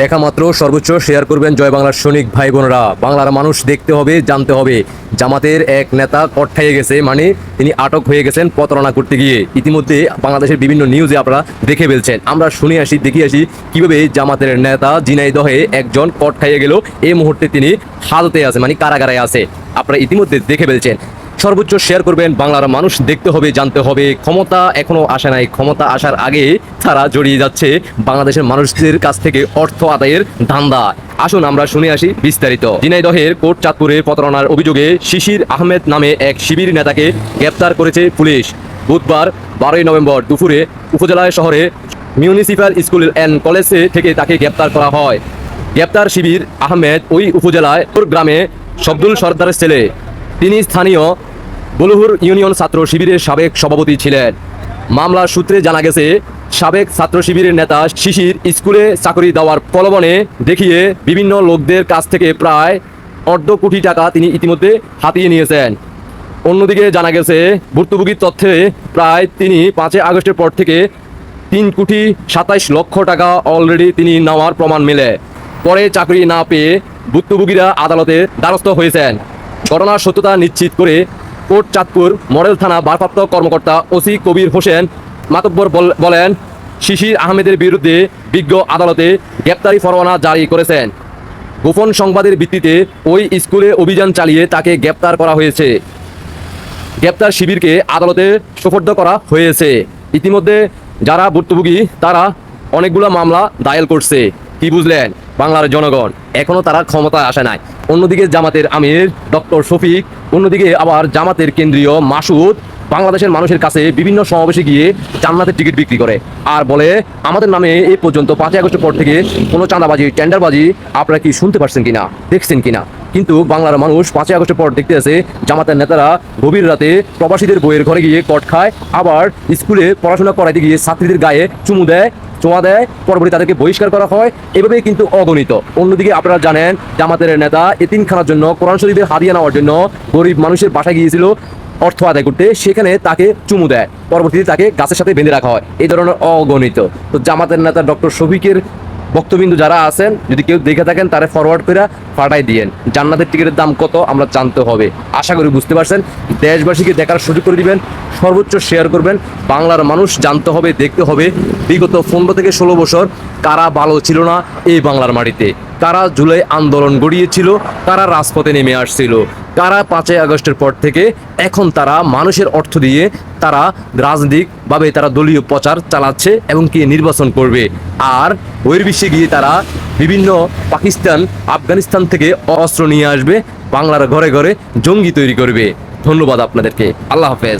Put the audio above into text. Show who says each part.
Speaker 1: দেখা মাত্র, সর্বোচ্চ শেয়ার করবেন জয় বাংলার সৈনিক ভাই বোনেরা বাংলার মানুষ দেখতে হবে, জানতে হবে। জামাতের এক নেতা কট্টাইয়ে গেছে মানে তিনি আটক হয়ে গেছেন প্রতারণা করতে গিয়ে। ইতিমধ্যে বাংলাদেশের বিভিন্ন নিউজে আপনারা দেখে ফেলছেন। আমরা শুনে আসি, দেখি আসি কীভাবে জামাতের নেতা জিনাইদহে একজন কট খাইয়ে গেল। এই মুহূর্তে তিনি হাজতে আছে মানে কারাগারে আছে। আপনারা ইতিমধ্যে দেখে ফেলছেন। সর্বোচ্চ শেয়ার করবেন বাংলার মানুষ। দেখতে হবে, জানতে হবে। ক্ষমতা এখনও আসে নাই। ক্ষমতা আসার আগে তারা জড়িয়ে যাচ্ছে বাংলাদেশের মানুষদের কাছ থেকে অর্থ আদায়ের ধান্দা। আসুন আমরা শুনে আসি বিস্তারিত। ঝিনাইদহের কোট চাঁদপুরে প্রতারণার অভিযোগে শিশির আহমেদ নামে এক শিবির নেতাকে গ্রেপ্তার করেছে পুলিশ। বুধবার বারোই নভেম্বর দুপুরে উপজেলায় শহরে মিউনিসিপ্যাল স্কুল অ্যান্ড কলেজে থেকে তাকে গ্রেপ্তার করা হয়। গ্রেপ্তার শিবির আহমেদ ওই উপজেলায় গ্রামে শব্দুল সর্দারের ছেলে। তিনি স্থানীয় বলুহুর ইউনিয়ন ছাত্র শিবিরের সাবেক সভাপতি ছিলেন। মামলার সূত্রে জানা গেছে, সাবেক ছাত্র শিবিরের নেতা শিশির স্কুলে চাকরি দেওয়ার প্রলোভনে দেখিয়ে বিভিন্ন লোকদের কাছ থেকে প্রায় অর্ধ কোটি টাকা তিনি ইতিমধ্যে হাতিয়ে নিয়েছেন। অন্যদিকে জানা গেছে, ভুক্তভোগীর তথ্যে প্রায় তিনি পাঁচই আগস্টের পর থেকে তিন কোটি সাতাইশ লক্ষ টাকা অলরেডি তিনি নেওয়ার প্রমাণ মেলে। পরে চাকরি না পেয়ে ভুক্তভোগীরা আদালতে দ্বারস্থ হয়েছেন। ঘটনার সত্যতা নিশ্চিত করে কোর্ট, চাঁদপুর মডেল থানা ভারপ্রাপ্ত কর্মকর্তা ওসি কবির হোসেন মাতব্বর বল- বলেন শিশির আহমেদের বিরুদ্ধে বিজ্ঞ আদালতে গ্রেপ্তারি পরোয়ানা জারি করেছেন। গোপন সংবাদের ভিত্তিতে ওই স্কুলে অভিযান চালিয়ে তাকে গ্রেপ্তার করা হয়েছে। গ্রেপ্তার শিবিরকে আদালতে সোপর্দ করা হয়েছে। ইতিমধ্যে যারা ভুক্তভোগী, তারা অনেকগুলো মামলা দায়ের করছে। কি বুঝলেন? বাংলার জনগণ এখনও তারা ক্ষমতায় আসে নাই। অন্যদিকে জামাতের আমির ডক্টর শফিক, অন্যদিকে আবার জামাতের কেন্দ্রীয় মাসুদ বাংলাদেশের মানুষের কাছে বিভিন্ন সমাবেশে গিয়ে জান্নাতের টিকিট বিক্রি করে। আর বলে, আমাদের নামে এই পর্যন্ত পাঁচই আগস্টের পর থেকে কোনো চাঁদাবাজি, টেন্ডারবাজি আপনারা কি শুনতে পারছেন কিনা, দেখছেন কিনা? কিন্তু বাংলার মানুষ পাঁচই আগস্টের পর দেখতে আছে জামাতের নেতারা গভীর রাতে প্রবাসীদের বইয়ের ঘরে গিয়ে কট খায়, আবার স্কুলে পড়াশোনা করাইতে গিয়ে ছাত্রীদের গায়ে চুমু দেয় চোয়া দেয়, পরবর্তী তাদেরকে বহিষ্কার করা হয়। এভাবেই কিন্তু অগণিত। অন্যদিকে আপনারা জানেন, জামাতের নেতা এতিমখানার জন্য কোরআন শরীফের হারিয়ে নেওয়ার জন্য গরিব মানুষের বাসায় গিয়েছিল অর্থ আদায় করতে। সেখানে তাকে চুমু দেয়। পরবর্তীতে তাকে গাছের সাথে বেঁধে রাখা হয়। এই ধরনের অগণিত। তো জামাতের নেতা ডক্টর শফিকের বক্তবিন্দু যারা আছেন, যদি কেউ দেখে থাকেন, তারা ফরওয়ার্ড করে পাঠাই দিয়েন। জান্নাতের টিকিটের দাম কত, আমরা জানতে হবে। আশা করি বুঝতে পারছেন। দেশবাসীকে দেখার সুযোগ করে দিবেন, সর্বোচ্চ শেয়ার করবেন। বাংলার মানুষ জানতে হবে, দেখতে হবে। বিগত পনেরো থেকে ষোলো বছর কারা ভালো ছিল না এই বাংলার মাটিতে? কারা জুলাই আন্দোলন গড়িয়েছিল? কারা রাজপথে নেমে আসছিল? কারা পাঁচই আগস্টের পর থেকে এখন তারা মানুষের অর্থ দিয়ে তারা রাজনৈতিকভাবে তারা দলীয় প্রচার চালাচ্ছে এবং কি নির্বাচন করবে। আর বহির্বিশ্বে গিয়ে তারা বিভিন্ন পাকিস্তান, আফগানিস্তান থেকে অস্ত্র নিয়ে আসবে, বাংলার ঘরে ঘরে জঙ্গি তৈরি করবে। ধন্যবাদ আপনাদেরকে। আল্লাহ হাফেজ।